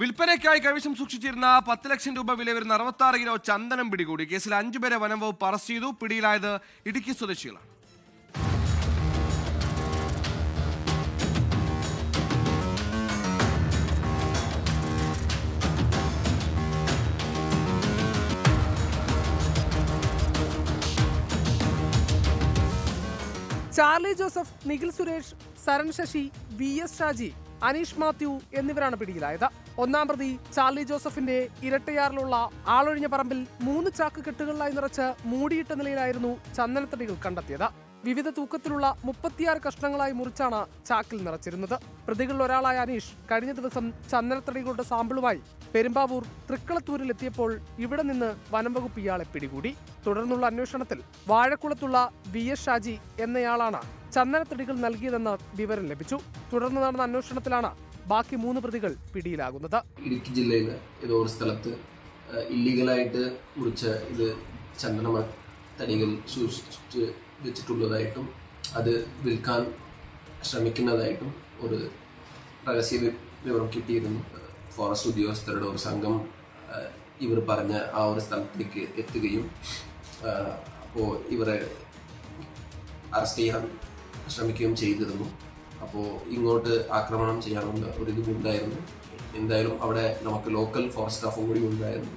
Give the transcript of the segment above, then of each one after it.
വിൽപ്പനയ്ക്കായി കൈവശം സൂക്ഷിച്ചിരുന്ന പത്ത് ലക്ഷം രൂപ വില വരുന്ന അറുപത്താറ് കിലോ ചന്ദനം പിടികൂടി. കേസിൽ അഞ്ചുപേരെ വനം വകുപ്പ് അറസ്റ്റ് ചെയ്തു. പിടിയിലായത് ഇടുക്കി സ്വദേശികളാണ്. ചാർലി ജോസഫ് നിഖിൽ സുരേഷ് സരൺ ശശി വി എസ് ഷാജി അനീഷ് മാത്യു എന്നിവരാണ് പിടിയിലായത്. ഒന്നാം പ്രതി ചാർലി ജോസഫിന്റെ ഇരട്ടയാറിലുള്ള ആളൊഴിഞ്ഞ പറമ്പിൽ മൂന്ന് ചാക്ക് കെട്ടുകളിലായി നിറച്ച് മൂടിയിട്ട നിലയിലായിരുന്നു ചന്ദനത്തടികൾ കണ്ടെത്തിയത്. വിവിധ തൂക്കത്തിലുള്ള മുപ്പത്തിയാറ് കഷ്ണങ്ങളായി മുറിച്ചാണ് ചാക്കിൽ നിറച്ചിരുന്നത്. പ്രതികളിൽ ഒരാളായ അനീഷ് കഴിഞ്ഞ ദിവസം ചന്ദനത്തടികളുടെ സാമ്പിളുമായി പെരുമ്പാവൂർ തൃക്കളത്തൂരിലെത്തിയപ്പോൾ ഇവിടെ നിന്ന് വനംവകുപ്പ് ഇയാളെ പിടികൂടി. തുടർന്നുള്ള അന്വേഷണത്തിൽ വാഴക്കുളത്തുള്ള വി എസ് ഷാജി എന്നയാളാണ് ചന്ദനത്തടികൾ നൽകിയതെന്ന് വിവരം ലഭിച്ചു. തുടർന്ന് നടന്ന അന്വേഷണത്തിലാണ് ബാക്കി മൂന്ന് പ്രതികൾ പിടിയിലാകുന്നത്. ഇടുക്കി ജില്ലയിൽ ഏതോ ഒരു സ്ഥലത്ത് ഇല്ലീഗലായിട്ട് മുറിച്ച ഇത് ചന്ദന തടികൾ സൂക്ഷിച്ച് വെച്ചിട്ടുള്ളതായിട്ടും അത് വിൽക്കാൻ ശ്രമിക്കുന്നതായിട്ടും ഒരു രഹസ്യ വിവരം കിട്ടിയിരുന്നു. ഫോറസ്റ്റ് ഉദ്യോഗസ്ഥരുടെ ഒരു സംഘം ഇവർ പറഞ്ഞ ആ ഒരു സ്ഥലത്തേക്ക് എത്തുകയും അപ്പോൾ ഇവരെ അറസ്റ്റ് ചെയ്യാൻ ശ്രമിക്കുകയും ചെയ്തിരുന്നു. അപ്പോൾ ഇങ്ങോട്ട് ആക്രമണം ചെയ്യാനുള്ള ഒരു ഇതും ഉണ്ടായിരുന്നു. എന്തായാലും അവിടെ നമുക്ക് ലോക്കൽ ഫോറസ്റ്റ് സ്റ്റാഫും കൂടി ഉണ്ടായിരുന്നു.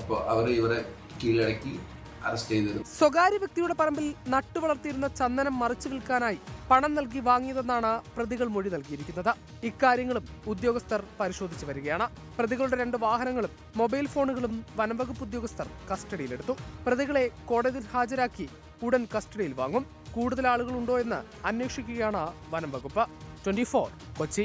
അപ്പോൾ അവർ ഇവരെ കീഴടക്കി അറസ്റ്റ് ചെയ്തത് സ്വകാര്യ വ്യക്തിയുടെ പറമ്പിൽ നട്ടുവളർത്തിയിരുന്ന ചന്ദനം മറിച്ചു വിൽക്കാനായി പണം നൽകി വാങ്ങിയതെന്നാണ് പ്രതികൾ മൊഴി നൽകിയിരിക്കുന്നത്. ഇക്കാര്യങ്ങളും ഉദ്യോഗസ്ഥർ പരിശോധിച്ചു വരികയാണ്. പ്രതികളുടെ രണ്ട് വാഹനങ്ങളും മൊബൈൽ ഫോണുകളും വനംവകുപ്പ് ഉദ്യോഗസ്ഥർ കസ്റ്റഡിയിലെടുത്തു. പ്രതികളെ കോടതിയിൽ ഹാജരാക്കി ഉടൻ കസ്റ്റഡിയിൽ വാങ്ങും. കൂടുതൽ ആളുകളുണ്ടോ എന്ന് അന്വേഷിക്കുകയാണ് വനംവകുപ്പ്. ട്വന്റി കൊച്ചി.